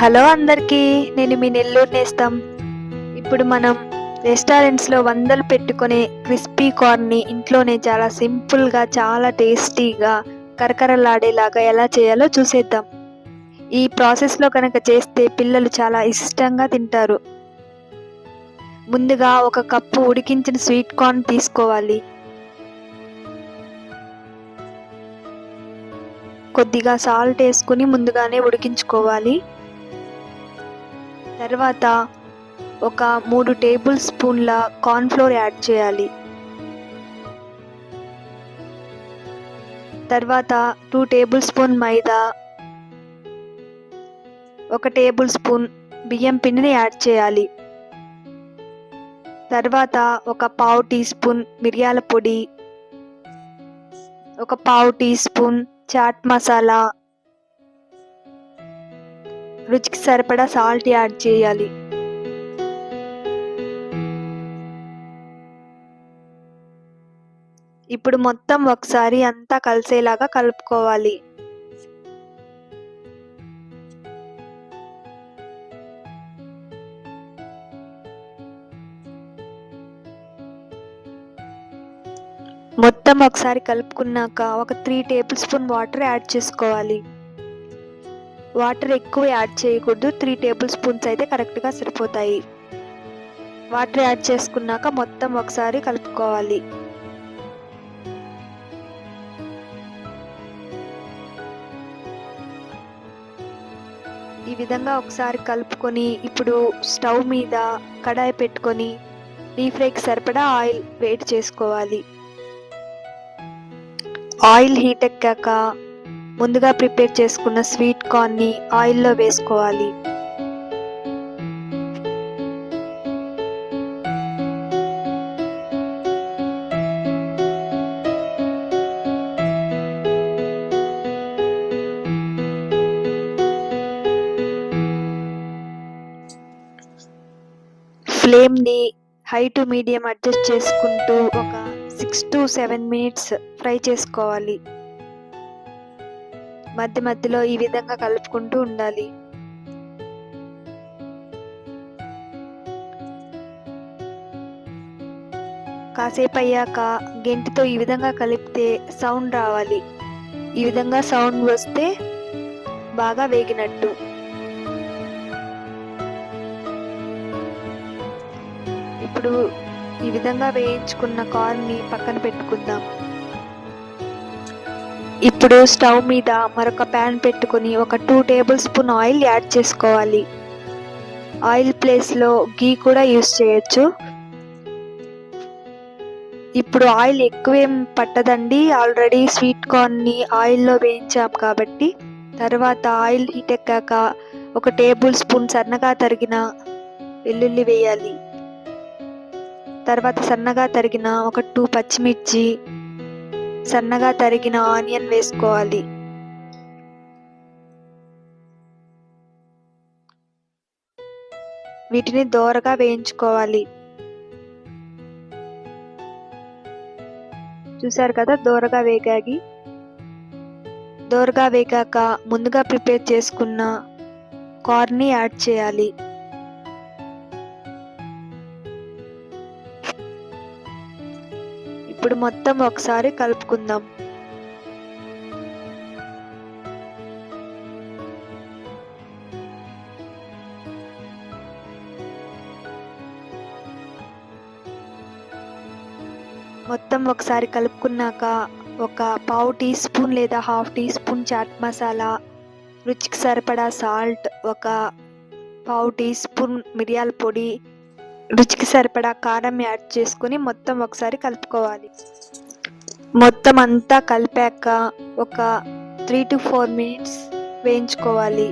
Hello అందరికీ నేను మీ నెల్లూరు నేస్తాం. ఇప్పుడు మనం రెస్టారెంట్స్లో వందలు పెట్టుకునే క్రిస్పీ కార్న్ని ఇంట్లోనే చాలా సింపుల్గా చాలా టేస్టీగా కరకరలాడేలాగా ఎలా చేయాలో చూసేద్దాం. ఈ ప్రాసెస్లో కనుక చేస్తే పిల్లలు చాలా ఇష్టంగా తింటారు. ముందుగా ఒక కప్పు ఉడికించిన స్వీట్ కార్న్ తీసుకోవాలి. కొద్దిగా సాల్ట్ వేసుకుని ముందుగానే ఉడికించుకోవాలి. తర్వాత ఒక మూడు టేబుల్ స్పూన్ల కార్న్ఫ్లోర్ యాడ్ చేయాలి. తర్వాత టూ టేబుల్ స్పూన్ మైదా ఒక టేబుల్ స్పూన్ బియ్యం పిండిని యాడ్ చేయాలి. తర్వాత ఒక పావు టీ స్పూన్ మిరియాల పొడి ఒక పావు టీ స్పూన్ చాట్ మసాలా రుచికి సరిపడా సాల్ట్ యాడ్ చేయాలి. ఇప్పుడు మొత్తం ఒకసారి అంతా కలిసేలాగా కలుపుకోవాలి. మొత్తం ఒకసారి కలుపుకున్నాక ఒక three tablespoon water add చేసుకోవాలి. వాటర్ ఎక్కువ యాడ్ చేయకూడదు. త్రీ టేబుల్ స్పూన్స్ అయితే కరెక్ట్గా సరిపోతాయి. వాటర్ యాడ్ చేసుకున్నాక మొత్తం ఒకసారి కలుపుకోవాలి. ఈ విధంగా ఒకసారి కలుపుకొని ఇప్పుడు స్టవ్ మీద కడాయి పెట్టుకొని డీప్ ఫ్రైకి సరిపడా ఆయిల్ వేడి చేసుకోవాలి. ఆయిల్ హీట్ ఎక్కాక ముందుగా ప్రిపేర్ చేసుకున్న స్వీట్ కార్న్ని ఆయిల్లో వేసుకోవాలి. ఫ్లేమ్ని హై టు మీడియం అడ్జస్ట్ చేసుకుంటూ ఒక six to seven minutes fry చేసుకోవాలి. మధ్య మధ్యలో ఈ విధంగా కలుపుకుంటూ ఉండాలి. కాసేపు అయ్యాక గెంటితో ఈ విధంగా కలిపితే సౌండ్ రావాలి. ఈ విధంగా సౌండ్ వస్తే బాగా వేగినట్టు. ఇప్పుడు ఈ విధంగా వేయించుకున్న కార్న్ని పక్కన పెట్టుకుందాం. ఇప్పుడు స్టవ్ మీద మరొక ప్యాన్ పెట్టుకుని ఒక two tablespoon oil add చేసుకోవాలి. ఆయిల్ ప్లేస్లో గీ కూడా యూస్ చేయొచ్చు. ఇప్పుడు ఆయిల్ ఎక్కువేం పట్టదండి. ఆల్రెడీ స్వీట్ కార్న్ని ఆయిల్లో వేయించాం కాబట్టి తర్వాత ఆయిల్ హీట్ ఎక్కాక ఒక టేబుల్ స్పూన్ సన్నగా తరిగిన వెల్లుల్లి వేయాలి. తర్వాత సన్నగా తరిగిన ఒక టూ పచ్చిమిర్చి సన్నగా తరిగిన ఆనియన్ వేసుకోవాలి. వీటిని దోరగా వేయించుకోవాలి. చూసారు కదా దోరగా వేగాగి? దోరగా వేగాక ముందుగా ప్రిపేర్ చేసుకున్న కార్న్ని యాడ్ చేయాలి. ఇప్పుడు మొత్తం ఒకసారి కలుపుకుందాం. మొత్తం ఒకసారి కలుపుకున్నాక ఒక పావు టీ స్పూన్ లేదా half teaspoon chaat masala రుచికి సరిపడా సాల్ట్ ఒక పావు టీ స్పూన్ మిరియాల పొడి రుచికి సరిపడా కారం యాడ్ చేసుకుని మొత్తం ఒకసారి కలుపుకోవాలి. మొత్తం అంతా కలిపాక ఒక త్రీ టు ఫోర్ మినిట్స్ వేయించుకోవాలి.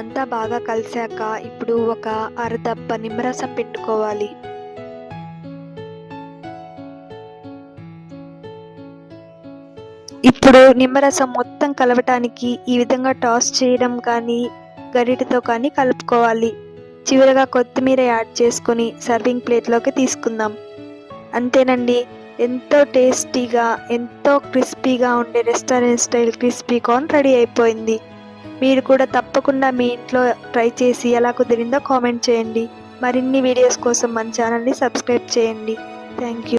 అంతా బాగా కలిసాక ఇప్పుడు ఒక అరదబ్బ నిమ్మరసం పెట్టుకోవాలి. ఇప్పుడు నిమ్మరసం మొత్తం కలవటానికి ఈ విధంగా టాస్ చేయడం కానీ గరిటతో కానీ కలుపుకోవాలి. చివరగా కొత్తిమీర యాడ్ చేసుకొని సర్వింగ్ ప్లేట్లోకి తీసుకుందాం. అంతేనండి ఎంతో టేస్టీగా ఎంతో క్రిస్పీగా ఉండే restaurant style crispy corn ready అయిపోయింది. మీరు కూడా తప్పకుండా మీ ఇంట్లో ట్రై చేసి ఎలా కుదిరిందో కామెంట్ చేయండి. మరిన్ని వీడియోస్ కోసం మన ఛానల్ని సబ్స్క్రైబ్ చేయండి. Thank you.